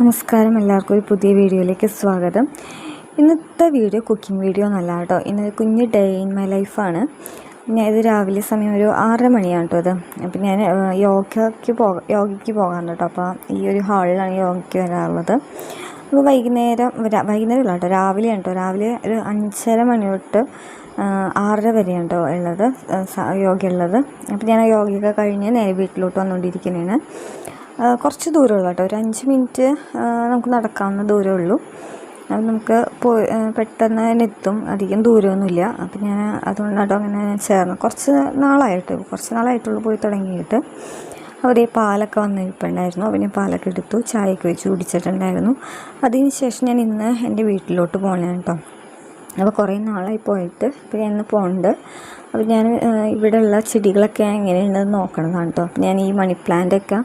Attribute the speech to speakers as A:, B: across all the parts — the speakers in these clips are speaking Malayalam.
A: നമസ്കാരം എല്ലാവർക്കും ഒരു പുതിയ വീഡിയോയിലേക്ക് സ്വാഗതം. ഇന്നത്തെ വീഡിയോ കുക്കിംഗ് വീഡിയോ എന്നല്ല കേട്ടോ. ഇന്ന് കുഞ്ഞ് ഡേ ഇൻ മൈ ലൈഫാണ് ഞാൻ ഇത് രാവിലെ സമയം ഒരു ആറര മണിയാണ് കേട്ടോ ഇത്. അപ്പം ഞാൻ യോഗയ്ക്ക് പോക യോഗയ്ക്ക് പോകാൻ കേട്ടോ. അപ്പോൾ ഈ ഒരു ഹാളിലാണ് യോഗയ്ക്ക് വരാറുള്ളത്. അപ്പോൾ വൈകുന്നേരം വൈകുന്നേരം ഇല്ല കേട്ടോ. രാവിലെയാണ് കേട്ടോ. രാവിലെ ഒരു അഞ്ചര മണി തൊട്ട് ആറര വരെയാണ് കേട്ടോ ഉള്ളത് യോഗ ഉള്ളത്. അപ്പോൾ ഞാൻ യോഗയൊക്കെ കഴിഞ്ഞ് നേരെ വീട്ടിലോട്ട് വന്നുകൊണ്ടിരിക്കുന്നതാണ്. കുറച്ച് ദൂരമുള്ളൂ കേട്ടോ. ഒരു അഞ്ച് മിനിറ്റ് നമുക്ക് നടക്കാവുന്ന ദൂരമേ ഉള്ളൂ. അത് നമുക്ക് പോയി പെട്ടെന്ന് തന്നെ എത്തും. അധികം ദൂരമൊന്നുമില്ല. അപ്പം ഞാൻ അതുകൊണ്ടാട്ടോ അങ്ങനെ ഞാൻ ചേർന്ന്. കുറച്ച് നാളായിട്ട് കുറച്ച് നാളായിട്ടുള്ളൂ പോയി തുടങ്ങിയിട്ട്. അവർ പാലൊക്കെ വന്നിരിപ്പുണ്ടായിരുന്നു. അപ്പം ഞാൻ പാലൊക്കെ എടുത്തു ചായയൊക്കെ വെച്ച് കുടിച്ചിട്ടുണ്ടായിരുന്നു. അതിന് ശേഷം ഞാൻ ഇന്ന് എന്റെ വീട്ടിലോട്ട് പോകണേ കേട്ടോ. അപ്പോൾ കുറേ നാളായി പോയിട്ട് ഇപ്പോൾ ഞാൻ ഇന്ന് പോകുന്നുണ്ട് അപ്പോൾ ഞാൻ ഇവിടെയുള്ള ചെടികളൊക്കെ എങ്ങനെയുണ്ടെന്ന് നോക്കണതാണ് കേട്ടോ അപ്പോൾ ഞാൻ ഈ മണി പ്ലാന്റൊക്കെ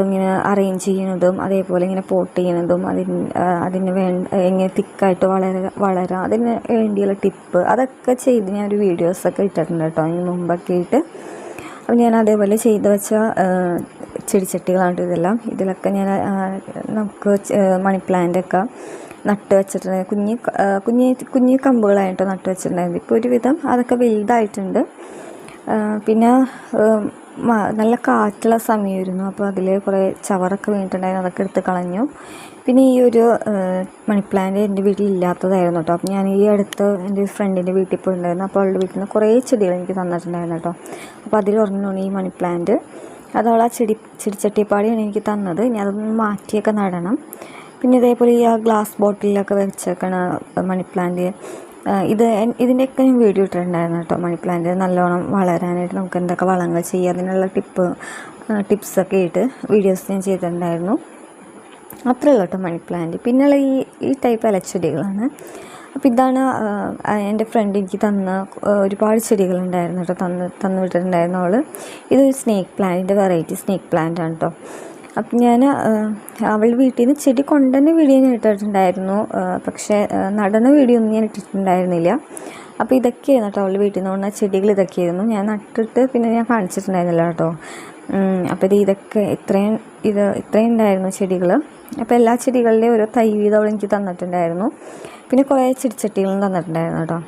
A: ഇങ്ങനെ അറേഞ്ച് ചെയ്യുന്നതും അതേപോലെ ഇങ്ങനെ പോട്ട് ചെയ്യുന്നതും അതിന് അതിന് വേണ്ട എങ്ങനെ തിക്കായിട്ട് വളര വളരാം അതിന് വേണ്ടിയുള്ള ടിപ്പ് അതൊക്കെ ചെയ്ത് ഞാൻ ഒരു വീഡിയോസൊക്കെ ഇട്ടിട്ടുണ്ട് കേട്ടോ അതിന് മുമ്പൊക്കെ ഇട്ട് അപ്പോൾ ഞാൻ അതേപോലെ ചെയ്ത് വെച്ച ചെടിച്ചട്ടികളാണ് ഇതെല്ലാം. ഇതിലൊക്കെ ഞാൻ നമുക്ക് മണി പ്ലാന്റൊക്കെ നട്ട് വെച്ചിട്ടുണ്ട് കുഞ്ഞ് കുഞ്ഞ് കുഞ്ഞ് കമ്പുകളായിട്ട് നട്ട് വെച്ചിട്ടുണ്ടായത് ഇപ്പോൾ ഒരുവിധം അതൊക്കെ വലുതായിട്ടുണ്ട്. പിന്നെ നല്ല കാറ്റുള്ള സമയമായിരുന്നു. അപ്പോൾ അതിൽ കുറേ ചവറൊക്കെ വീണിട്ടുണ്ടായിരുന്നു. അതൊക്കെ എടുത്ത് കളഞ്ഞു. പിന്നെ ഈ ഒരു മണി പ്ലാന്റ് എന്റെ വീട്ടിൽ ഇല്ലാത്തതായിരുന്നു കേട്ടോ. അപ്പോൾ ഞാൻ ഈ അടുത്ത് എന്റെ ഫ്രണ്ടിന്റെ വീട്ടിൽ പോയിട്ടുണ്ടായിരുന്നു. അപ്പോൾ അവളുടെ വീട്ടിൽ നിന്ന് കുറേ ചെടികൾ എനിക്ക് തന്നിട്ടുണ്ടായിരുന്നു കേട്ടോ. അപ്പോൾ അതിൽ അതിലൊരെണ്ണമാണ് ഈ മണി പ്ലാന്റ്. ചെടി ചെടിച്ചട്ടിപ്പാടിയാണ് എനിക്ക് തന്നത്. ഞാൻ അതൊന്ന് മാറ്റിയൊക്കെ നടണം. പിന്നെ ഇതേപോലെ ഈ ആ ഗ്ലാസ് ബോട്ടിലൊക്കെ വെച്ചേക്കണ മണി പ്ലാന്റ് ഇത് ഇതിന്റെയൊക്കെ ഞാൻ വീഡിയോ ഇട്ടിട്ടുണ്ടായിരുന്നു കേട്ടോ മണി പ്ലാന്റ് നല്ലോണം വളരാനായിട്ട് നമുക്ക് എന്തൊക്കെ വളങ്ങൾ ചെയ്യുക അതിനുള്ള ടിപ്പ് ടിപ്സൊക്കെ ഇട്ട് വീഡിയോസ് ഞാൻ ചെയ്തിട്ടുണ്ടായിരുന്നു. അത്രയേ ഉള്ളൂ കേട്ടോ മണി പ്ലാന്റ് പിന്നെയുള്ള ഈ ഈ ടൈപ്പ് ഇലച്ചെടികളാണ്. അപ്പോൾ ഇതാണ് എന്റെ ഫ്രണ്ട് എനിക്ക് തന്ന ഒരുപാട് ചെടികളുണ്ടായിരുന്നു കേട്ടോ തന്ന് തന്നു വിട്ടിട്ടുണ്ടായിരുന്നു അവൾ ഇത് സ്നേക്ക് പ്ലാന്റിന്റെ വെറൈറ്റി സ്നേക്ക് പ്ലാന്റ് ആണ് കേട്ടോ. അപ്പം ഞാൻ അവൾ വീട്ടിൽ നിന്ന് ചെടി കൊണ്ടുവന്ന വീഡിയോ ഞാൻ ഇട്ടിട്ടുണ്ടായിരുന്നു. പക്ഷേ നടന്ന വീഡിയോ ഒന്നും ഞാൻ ഇട്ടിട്ടുണ്ടായിരുന്നില്ല. അപ്പോൾ ഇതൊക്കെയായിരുന്നു കേട്ടോ അവൾ വീട്ടിൽ നിന്ന് കൊണ്ടുവന്ന ചെടികൾ ഇതൊക്കെയായിരുന്നു. ഞാൻ നട്ടിട്ട് പിന്നെ ഞാൻ കാണിച്ചിട്ടുണ്ടായിരുന്നില്ല കേട്ടോ. അപ്പോൾ ഇത് ഇതൊക്കെ ഇത്രയും ഇത് ഇത്രയും ഉണ്ടായിരുന്നു ചെടികൾ അപ്പോൾ എല്ലാ ചെടികളുടെയും ഓരോ തൈ വീതം അവൾ എനിക്ക് തന്നിട്ടുണ്ടായിരുന്നു. പിന്നെ കുറേ ചെടിച്ചട്ടികളും തന്നിട്ടുണ്ടായിരുന്നു കേട്ടോ.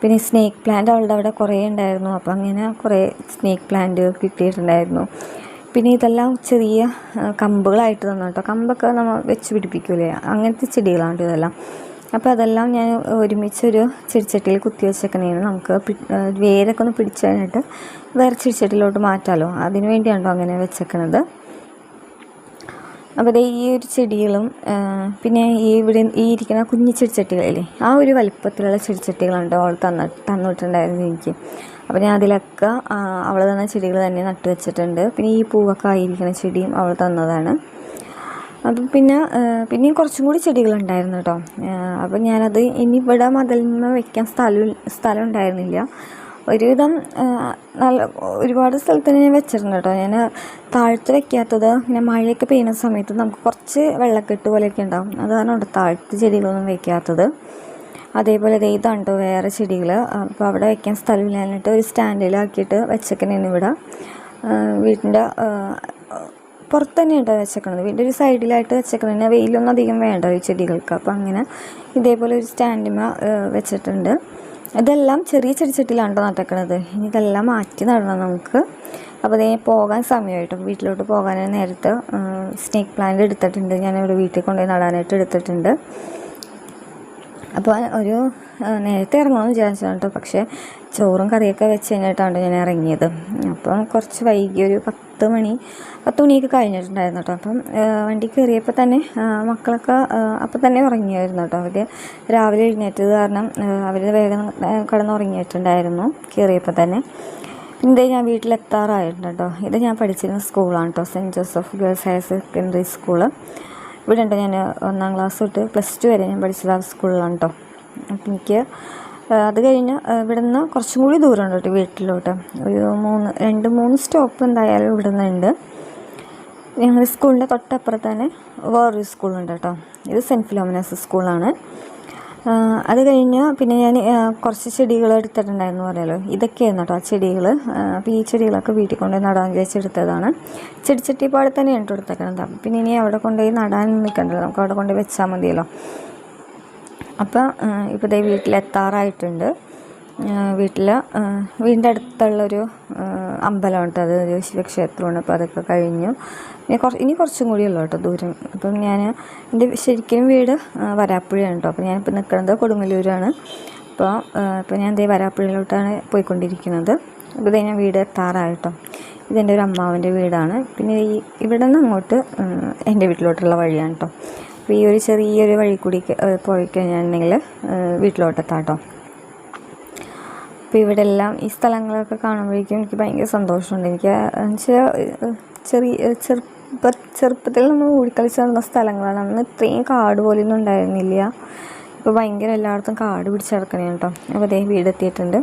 A: പിന്നെ സ്നേക്ക് പ്ലാന്റ് അവളുടെ അവിടെ കുറേ ഉണ്ടായിരുന്നു. അപ്പോൾ അങ്ങനെ കുറേ സ്നേക്ക് പ്ലാന്റ് കിട്ടിയിട്ടുണ്ടായിരുന്നു. പിന്നെ ഇതെല്ലാം ചെറിയ കമ്പുകളായിട്ട് തന്നു കേട്ടോ. കമ്പൊക്കെ നമ്മൾ വെച്ച് പിടിപ്പിക്കൂലേ? അങ്ങനത്തെ ചെടികളാണ് ഇതെല്ലാം. അപ്പോൾ അതെല്ലാം ഞാൻ ഒരുമിച്ചൊരു ചെടിച്ചട്ടിയിൽ കുത്തി വെച്ചേക്കണേന്ന് നമുക്ക് വേരൊക്കെ ഒന്ന് പിടിച്ചു കഴിഞ്ഞിട്ട് വേറെ ചെടിച്ചട്ടിയിലോട്ട് മാറ്റാമല്ലോ അതിന് വേണ്ടിയാണോ അങ്ങനെ വെച്ചേക്കണത്. അപ്പോൾ ഈ ഒരു ചെടികളും പിന്നെ ഈ ഇവിടെ ഈ ഇരിക്കുന്ന കുഞ്ഞു ചെടിച്ചട്ടികളില്ലേ? ആ ഒരു വലിപ്പത്തിലുള്ള ചെടിച്ചട്ടികളുണ്ട് അവൾ തന്ന തന്നിട്ടുണ്ടായിരുന്നു എനിക്ക്. അപ്പോൾ ഞാൻ അതിലൊക്കെ അവൾ തന്ന ചെടികൾ തന്നെ നട്ടു വെച്ചിട്ടുണ്ട്. പിന്നെ ഈ പൂവൊക്കെ ആയിരിക്കുന്ന ചെടിയും അവൾ തന്നതാണ്. അപ്പം പിന്നെ പിന്നെയും കുറച്ചും കൂടി ചെടികളുണ്ടായിരുന്നു കേട്ടോ അപ്പം ഞാനത് ഇനി ഇവിടെ മതിലിന്മ വെക്കാൻ സ്ഥലം സ്ഥലം ഉണ്ടായിരുന്നില്ല. ഒരുവിധം നല്ല ഒരുപാട് സ്ഥലത്ത് തന്നെ ഞാൻ വെച്ചിട്ടുണ്ട് കേട്ടോ ഞാൻ താഴ്ത്ത് വെക്കാത്തത് പിന്നെ മഴയൊക്കെ പെയ്യുന്ന സമയത്ത് നമുക്ക് കുറച്ച് വെള്ളക്കെട്ട് പോലെയൊക്കെ ഉണ്ടാവും. അതാണ് അവിടെ താഴ്ത്ത് ചെടികളൊന്നും വെക്കാത്തത്. അതേപോലെ ദേ ഇതാണ് കേട്ടോ വേറെ ചെടികൾ അപ്പോൾ അവിടെ വെക്കാൻ സ്ഥലമില്ലാഞ്ഞിട്ട് ഒരു സ്റ്റാൻഡിലാക്കിയിട്ട് വെച്ചേക്കണേന് ഇവിടെ. വീട്ടിന്റെ പുറത്ത് തന്നെ കേട്ടോ വെച്ചേക്കണത്. വീടിന്റെ ഒരു സൈഡിലായിട്ട് വെച്ചേക്കണതിന് വെയിലൊന്നും അധികം വേണ്ട ഈ ചെടികൾക്ക്. അപ്പോൾ അങ്ങനെ ഇതേപോലെ ഒരു സ്റ്റാൻഡിമ വെച്ചിട്ടുണ്ട്. ഇതെല്ലാം ചെറിയ ചെടിച്ചട്ടിയിലാണ് കേട്ടോ നട്ടേക്കണത്. ഇനി ഇതെല്ലാം മാറ്റി നടണം നമുക്ക്. അപ്പോൾ അതേ പോകാൻ സമയമായിട്ട് വീട്ടിലോട്ട് പോകാൻ നേരത്ത് സ്നേക്ക് പ്ലാന്റ് എടുത്തിട്ടുണ്ട്. ഞാൻ ഇവിടെ വീട്ടിൽ കൊണ്ടുപോയി നടാനായിട്ട് എടുത്തിട്ടുണ്ട്. അപ്പോൾ ഒരു നേരത്തെ ഇറങ്ങണമെന്ന് വിചാരിച്ചതാണ് കേട്ടോ പക്ഷേ ചോറും കറിയൊക്കെ വെച്ച് കഴിഞ്ഞിട്ടാണ് ഞാൻ ഇറങ്ങിയത്. അപ്പം കുറച്ച് വൈകി ഒരു പത്ത് മണി പത്ത് മണിയൊക്കെ കഴിഞ്ഞിട്ടുണ്ടായിരുന്നു കേട്ടോ അപ്പം വണ്ടി കയറിയപ്പോൾ തന്നെ മക്കളൊക്കെ അപ്പം തന്നെ ഉറങ്ങിയായിരുന്നു കേട്ടോ അവർ രാവിലെ എഴുന്നേറ്റത് കാരണം അവർ വേഗം കിടന്നുറങ്ങിയിട്ടുണ്ടായിരുന്നു കയറിയപ്പോൾ തന്നെ. ഇതേ ഞാൻ വീട്ടിലെത്താറായിട്ടുണ്ട് കേട്ടോ. ഇത് ഞാൻ പഠിച്ചിരുന്ന സ്കൂളാണ് കേട്ടോ saint Joseph girls higher secondary school. ഇവിടെ ഉണ്ട് ഞാൻ ഒന്നാം ക്ലാസ് തൊട്ട് പ്ലസ് ടു വരെ ഞാൻ പഠിച്ചത് ആ സ്കൂളിലാണ് കേട്ടോ അപ്പം എനിക്ക് അത് കഴിഞ്ഞ് ഇവിടെ നിന്ന് കുറച്ചും കൂടി ദൂരമുണ്ട് കേട്ടോ വീട്ടിലോട്ട്. ഒരു മൂന്ന് രണ്ട് മൂന്ന് സ്റ്റോപ്പ് എന്തായാലും ഇവിടെ നിന്നുണ്ട് ഞങ്ങളുടെ സ്കൂളിന്റെ തൊട്ടപ്പുറത്ത് തന്നെ വേറൊരു സ്കൂളുണ്ട് കേട്ടോ ഇത് സെന്റ് ഫിലോമിനസ് സ്കൂളാണ് അത് കഴിഞ്ഞ് പിന്നെ ഞാൻ കുറച്ച് ചെടികൾ എടുത്തിട്ടുണ്ടായിരുന്നു പറയാലോ ഇതൊക്കെയായിരുന്നു കേട്ടോ ആ ചെടികൾ അപ്പോൾ ഈ ചെടികളൊക്കെ വീട്ടിൽ കൊണ്ടുപോയി നടാൻ വിചാരിച്ചെടുത്തതാണ് ചെടിച്ചട്ടിപ്പാട് തന്നെ കേട്ടോ എടുത്തേക്കണത്. അപ്പം പിന്നെ ഇനി അവിടെ കൊണ്ടുപോയി നടാൻ നിൽക്കണ്ടല്ലോ നമുക്ക് അവിടെ കൊണ്ടുപോയി വെച്ചാൽ മതിയല്ലോ. അപ്പോൾ ഇപ്പോൾ ദേ വീട്ടിലെത്താറായിട്ടുണ്ട്. വീട്ടിൽ വീടിന്റെ അടുത്തുള്ളൊരു അമ്പലമുണ്ട് അത് ഒരു ശിവക്ഷേത്രമാണ് അപ്പോൾ അതൊക്കെ കഴിഞ്ഞു. ഇനി കുറച്ച് ഇനി കുറച്ചും കൂടി ഉള്ളു കേട്ടോ ദൂരം. അപ്പം ഞാൻ എന്റെ ശരിക്കും വീട് വരാപ്പുഴയാണ് കേട്ടോ അപ്പോൾ ഞാനിപ്പോൾ നിൽക്കുന്നത് കൊടുങ്ങല്ലൂരാണ്. അപ്പോൾ ഇപ്പോൾ ഞാൻ ദേ വരാപ്പുഴയിലോട്ടാണ് പോയിക്കൊണ്ടിരിക്കുന്നത്. അപ്പോൾ ദേ ഞാൻ വീട് എത്താറായിട്ടോ ഇതെന്റെ ഒരു അമ്മാവന്റെ വീടാണ്. പിന്നെ ഈ ഇവിടെ നിന്ന് അങ്ങോട്ട് എന്റെ വീട്ടിലോട്ടുള്ള വഴിയാണ് കേട്ടോ. അപ്പോൾ ഈ ഒരു ചെറിയൊരു വഴി കൂടി പോയി കഴിഞ്ഞിട്ടുണ്ടെങ്കിൽ വീട്ടിലോട്ടെത്താം കേട്ടോ. അപ്പോൾ ഇവിടെ എല്ലാം ഈ സ്ഥലങ്ങളൊക്കെ കാണുമ്പോഴേക്കും എനിക്ക് ഭയങ്കര സന്തോഷമുണ്ട്. എനിക്ക് ചെറിയ ചെറുപ്പ ചെറുപ്പത്തിൽ നമ്മൾ ഓടിക്കളിച്ച് നടന്ന സ്ഥലങ്ങളാണ്. അന്ന് ഇത്രയും കാട് പോലെയൊന്നും ഉണ്ടായിരുന്നില്ല. ഇപ്പോൾ ഭയങ്കര എല്ലായിടത്തും കാട് പിടിച്ച് കിടക്കണേ കേട്ടോ. അപ്പോൾ അതേ വീട് എത്തിയിട്ടുണ്ട്.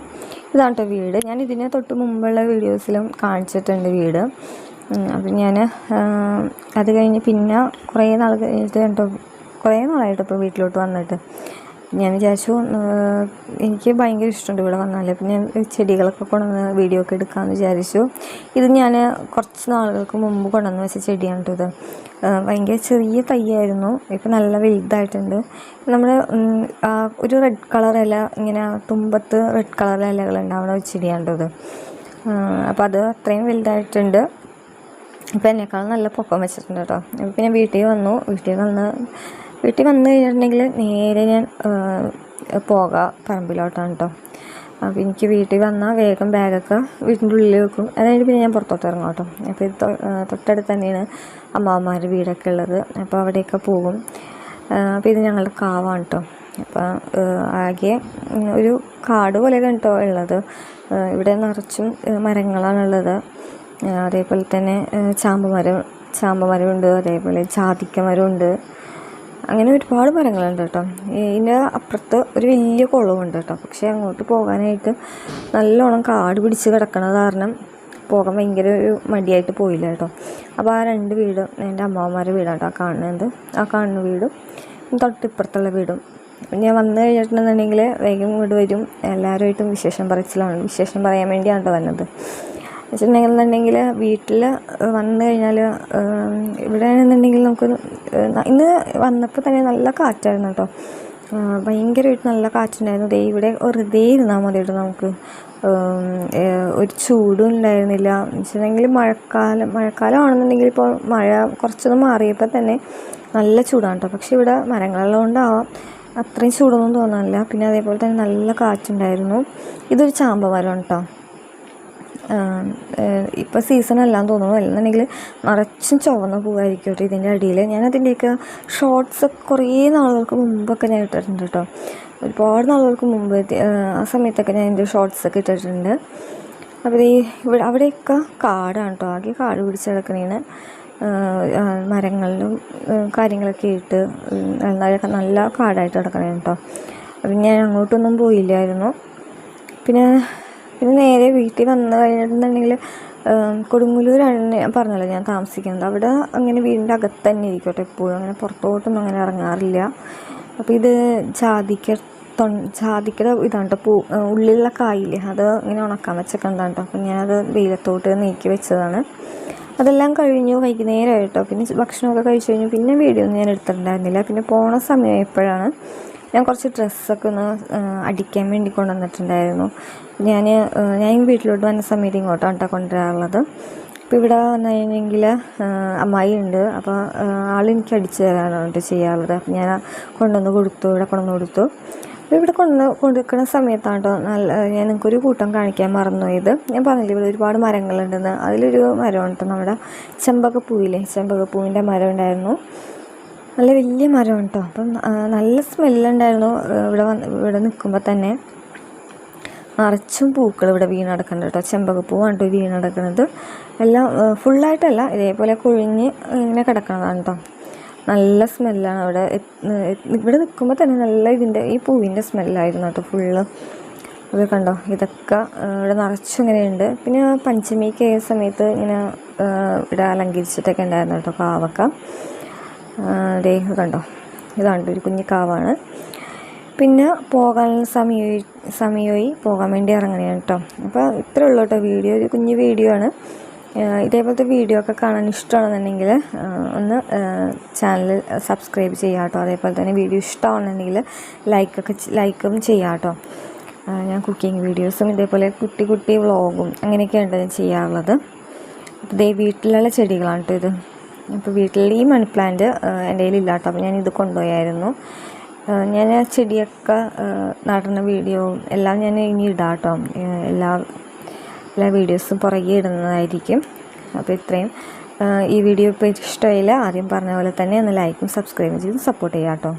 A: ഇതാണ് കേട്ടോ വീട്. ഞാൻ ഇതിനെ തൊട്ട് മുമ്പുള്ള വീഡിയോസിലും കാണിച്ചിട്ടുണ്ട് വീട്. അപ്പം ഞാൻ അത് കഴിഞ്ഞ് പിന്നെ കുറേ നാൾ കഴിഞ്ഞിട്ട് കേട്ടോ കുറേ നാളായിട്ട് ഇപ്പോൾ വീട്ടിലോട്ട് വന്നിട്ട്. ഞാൻ വിചാരിച്ചു എനിക്ക് ഭയങ്കര ഇഷ്ടമുണ്ട് ഇവിടെ വന്നാൽ പിന്നെ ചെടികളൊക്കെ കൊണ്ടുവന്ന് വീഡിയോ ഒക്കെ എടുക്കാമെന്ന് വിചാരിച്ചു. ഇത് ഞാൻ കുറച്ച് നാളുകൾക്ക് മുമ്പ് കൊണ്ടുവന്ന് വെച്ച ചെടിയാണ് ഇത് ഭയങ്കര ചെറിയ തൈയായിരുന്നു. ഇപ്പം നല്ല വലുതായിട്ടുണ്ട്. നമ്മൾ ഒരു റെഡ് കളർ ഇല ഇങ്ങനെ തുമ്പത്ത് റെഡ് കളർ ഇലകൾ ഉണ്ടാവുന്ന ഒരു ചെടിയാണ് ഇത് അപ്പോൾ അത് അത്രയും വലുതായിട്ടുണ്ട്. ഇപ്പം എന്നെക്കാളും നല്ല പൊക്കം വെച്ചിട്ടുണ്ട് കേട്ടോ. പിന്നെ വീട്ടിൽ വന്നു. വീട്ടിൽ വന്ന് വീട്ടിൽ വന്നു കഴിഞ്ഞിട്ടുണ്ടെങ്കിൽ നേരെ ഞാൻ പോകാം. പറമ്പിലോട്ടാണ് കേട്ടോ അപ്പോൾ എനിക്ക് വീട്ടിൽ വന്നാൽ വേഗം ബാഗൊക്കെ വീട്ടിന്റെ ഉള്ളിൽ വെക്കും. അതായത് പിന്നെ ഞാൻ പുറത്തോട്ട് ഇറങ്ങും കേട്ടോ അപ്പോൾ ഇത് തൊട്ടടുത്ത് തന്നെയാണ് അമ്മാവന്മാരുടെ വീടൊക്കെ ഉള്ളത്. അപ്പോൾ അവിടെയൊക്കെ പോകും. അപ്പോൾ ഇത് ഞങ്ങളുടെ കാവാണ് കേട്ടോ അപ്പോൾ ആകെ ഒരു കാട് പോലെ കേട്ടോ ഉള്ളത്. ഇവിടെ നിറച്ചും മരങ്ങളാണുള്ളത് അതേപോലെ തന്നെ ചാമ്പ മരം ചാമ്പ മരമുണ്ട് അതേപോലെ ജാതിക്ക മരമുണ്ട്. അങ്ങനെ ഒരുപാട് മരങ്ങളുണ്ട് കേട്ടോ. ഇതിന്റെ അപ്പുറത്ത് ഒരു വലിയ കുളമുണ്ട് കേട്ടോ. പക്ഷേ അങ്ങോട്ട് പോകാനായിട്ട് നല്ലോണം കാട് പിടിച്ച് കിടക്കണ കാരണം പോകാൻ ഭയങ്കര ഒരു മടിയായിട്ട് പോയില്ല കേട്ടോ. അപ്പോൾ ആ രണ്ട് വീടും എന്റെ അമ്മാവന്മാരുടെ വീടാണ് കേട്ടോ ആ കാണുന്നത്. ആ കാണുന്ന വീടും തൊട്ടിപ്പുറത്തുള്ള വീടും. ഞാൻ വന്നു കഴിഞ്ഞിട്ടുണ്ടെന്നുണ്ടെങ്കിൽ വേഗം വീട് വരും. എല്ലാവരുമായിട്ടും വിശേഷം പറച്ചിലാണ്. വിശേഷം പറയാൻ വേണ്ടിയാണ് കേട്ടോ വന്നത്. വെച്ചിട്ടുണ്ടെന്നുണ്ടെങ്കിൽ വീട്ടിൽ വന്നു കഴിഞ്ഞാൽ ഇവിടെ ആണെന്നുണ്ടെങ്കിൽ നമുക്ക് ഇന്ന് വന്നപ്പോൾ തന്നെ നല്ല കാറ്റായിരുന്നു കേട്ടോ. ഭയങ്കരമായിട്ട് നല്ല കാറ്റുണ്ടായിരുന്നു. ദേ ഇവിടെ വെറുതെ ഇരുന്നാൽ മതി നമുക്ക്. ഒരു ചൂടും ഉണ്ടായിരുന്നില്ല. വെച്ചിട്ടുണ്ടെങ്കിൽ മഴക്കാലം മഴക്കാലമാണെന്നുണ്ടെങ്കിൽ ഇപ്പോൾ മഴ കുറച്ചൊന്നും മാറിയപ്പോൾ തന്നെ നല്ല ചൂടാണ് കേട്ടോ. പക്ഷേ ഇവിടെ മരങ്ങളുള്ളതുകൊണ്ടാവാം അത്രയും ചൂടൊന്നും തോന്നാനില്ല. പിന്നെ അതേപോലെ തന്നെ നല്ല കാറ്റുണ്ടായിരുന്നു. ഇതൊരു ചാമ്പ മരമാണ് കേട്ടോ. ഇപ്പോൾ സീസൺ അല്ലാന്ന് തോന്നുന്നു. അല്ലെന്നുണ്ടെങ്കിൽ നിറച്ചും ചുവന്ന പൂവായിരിക്കും കേട്ടോ ഇതിന്റെ അടിയിൽ ഞാൻ അതിന്റെയൊക്കെ ഷോർട്സ് കുറേ നാളുകൾക്ക് മുമ്പൊക്കെ ഞാൻ ഇട്ടിട്ടുണ്ട് കേട്ടോ ഒരുപാട് നാളുകൾക്ക് മുമ്പ് ആ, സമയത്തൊക്കെ ഞാൻ എന്റെ ഷോർട്സ് ഒക്കെ ഇട്ടിട്ടുണ്ട്. അപ്പോൾ ഈ ഇവിടെ അവിടെയൊക്കെ കാടാണ് കേട്ടോ ആകെ കാട് പിടിച്ച് കിടക്കണേന് മരങ്ങളിലും കാര്യങ്ങളൊക്കെ ഇട്ട് നല്ല നല്ല കാടായിട്ട് കിടക്കണേ കേട്ടോ അപ്പം ഞാൻ അങ്ങോട്ടൊന്നും പോയില്ലായിരുന്നു. പിന്നെ പിന്നെ നേരെ വീട്ടിൽ വന്നു കഴിഞ്ഞിട്ടുണ്ടെങ്കിൽ കൊടുങ്ങല്ലൂരാണ് പറഞ്ഞല്ലോ ഞാൻ താമസിക്കുന്നത്. അവിടെ അങ്ങനെ വീടിന്റെ അകത്ത് തന്നെ ഇരിക്കട്ടെ എപ്പോഴും. അങ്ങനെ പുറത്തോട്ടൊന്നും അങ്ങനെ ഇറങ്ങാറില്ല. അപ്പോൾ ഇത് ജാതിക്ക തൊ ജാതിക്കയുടെ ഇതാണ് കേട്ടോ പൂ ഉള്ളിലുള്ള കായില്ലേ? അത് ഇങ്ങനെ ഉണക്കാൻ വെച്ചേക്കുന്നതാണ് കേട്ടോ അപ്പോൾ ഞാനത് വെയിലത്തോട്ട് നീക്കി വെച്ചതാണ്. അതെല്ലാം കഴിഞ്ഞു വൈകുന്നേരമായിട്ടോ. പിന്നെ ഭക്ഷണമൊക്കെ കഴിച്ചു കഴിഞ്ഞു. പിന്നെ വീഡിയോ ഞാൻ എടുത്തിട്ടുണ്ടായിരുന്നില്ല. പിന്നെ പോണ സമയമായപ്പോഴാണ് ഞാൻ കുറച്ച് ഡ്രസ്സൊക്കെ ഒന്ന് അടിക്കാൻ വേണ്ടി കൊണ്ടുവന്നിട്ടുണ്ടായിരുന്നു. ഞാൻ ഞാൻ വീട്ടിലോട്ട് വന്ന സമയത്ത് ഇങ്ങോട്ടാണ് കേട്ടോ കൊണ്ടുവരാറുള്ളത്. അപ്പോൾ ഇവിടെ വന്നു കഴിഞ്ഞെങ്കിൽ അമ്മായി ഉണ്ട് അപ്പോൾ ആളെനിക്ക് അടിച്ചു തരാനാണ് കേട്ടോ ചെയ്യാറുള്ളത്. അപ്പോൾ ഞാൻ കൊണ്ടുവന്ന് കൊടുത്തു ഇവിടെ കൊണ്ടുവന്ന് കൊടുത്തു. ഇവിടെ കൊണ്ട് കൊടുക്കുന്ന സമയത്താണ് നല്ല ഞാൻ നിങ്ങൾക്കൊരു കൂട്ടം കാണിക്കാൻ മറന്നുപോയത് ഞാൻ പറഞ്ഞില്ല ഇവിടെ ഒരുപാട് മരങ്ങളുണ്ടെന്ന്. അതിലൊരു മരം കേട്ടോ നമ്മുടെ ചെമ്പകപ്പൂവില്ലേ ചെമ്പകപ്പൂവിന്റെ മരം ഉണ്ടായിരുന്നു. നല്ല വലിയ മരമാണ് കേട്ടോ അപ്പം നല്ല സ്മെല്ലുണ്ടായിരുന്നു. ഇവിടെ വന്ന് ഇവിടെ നിൽക്കുമ്പോൾ തന്നെ. നിറച്ചും പൂക്കൾ ഇവിടെ വീണടക്കുന്നുണ്ട് കേട്ടോ ചെമ്പകപ്പൂവാണ് കേട്ടോ വീണടക്കുന്നത്. എല്ലാം ഫുള്ളായിട്ടല്ല ഇതേപോലെ കൊഴിഞ്ഞ് ഇങ്ങനെ കിടക്കണതാണ് കേട്ടോ നല്ല സ്മെല്ലാണ് അവിടെ. ഇവിടെ നിൽക്കുമ്പോൾ തന്നെ നല്ല ഇതിന്റെ ഈ പൂവിന്റെ സ്മെല്ലായിരുന്നു കേട്ടോ ഫുള്ള്. അത് കണ്ടോ? ഇതൊക്കെ ഇവിടെ നിറച്ചും ഇങ്ങനെയുണ്ട്. പിന്നെ പഞ്ചമിക്ക് സമയത്ത് ഇങ്ങനെ ഇവിടെ അലങ്കരിച്ചിട്ടൊക്കെ ഉണ്ടായിരുന്നു കേട്ടോ കാവക്ക. ദേ കണ്ടോ? ഇതാണ് ഒരു കുഞ്ഞു കാവാണ്. പിന്നെ പോകാൻ സമയമായി സമയമായി പോകാൻ വേണ്ടി ഇറങ്ങണേ കേട്ടോ. അപ്പോൾ ഇത്രേ ഉള്ളൂ കേട്ടോ വീഡിയോ. ഒരു കുഞ്ഞു വീഡിയോ ആണ്. ഇതേപോലത്തെ വീഡിയോ ഒക്കെ കാണാൻ ഇഷ്ടമാണെന്നുണ്ടെങ്കിൽ ഒന്ന് ചാനൽ സബ്സ്ക്രൈബ് ചെയ്യാം കേട്ടോ. അതേപോലെ തന്നെ വീഡിയോ ഇഷ്ടമാണെന്നുണ്ടെങ്കിൽ ലൈക്കൊക്കെ ലൈക്കും ചെയ്യാം കേട്ടോ. ഞാൻ കുക്കിംഗ് വീഡിയോസും ഇതേപോലെ കുട്ടി കുട്ടി വ്ളോഗും അങ്ങനെയൊക്കെയാണ് ഞാൻ ചെയ്യാറുള്ളത്. അപ്പോൾ ഇതേ വീട്ടിലുള്ള ചെടികളാണ് കേട്ടോ ഇത്. അപ്പോൾ വീട്ടിൽ ഈ മണി പ്ലാന്റ് എന്റെ കയ്യിലില്ല കേട്ടോ അപ്പോൾ ഞാൻ ഇത് കൊണ്ടുപോയായിരുന്നു ഞാൻ ചെടിയൊക്കെ നടന്ന വീഡിയോവും എല്ലാം ഞാൻ ഇനി ഇടാട്ടോ. എല്ലാ എല്ലാ വീഡിയോസും പുറകെ ഇടുന്നതായിരിക്കും. അപ്പോൾ ഇത്രയും. ഈ വീഡിയോ ഇപ്പോൾ ഇഷ്ടമായില്ല ആദ്യം പറഞ്ഞ പോലെ തന്നെ ഒന്ന് ലൈക്കും സബ്സ്ക്രൈബും ചെയ്ത് സപ്പോർട്ട് ചെയ്യാം കേട്ടോ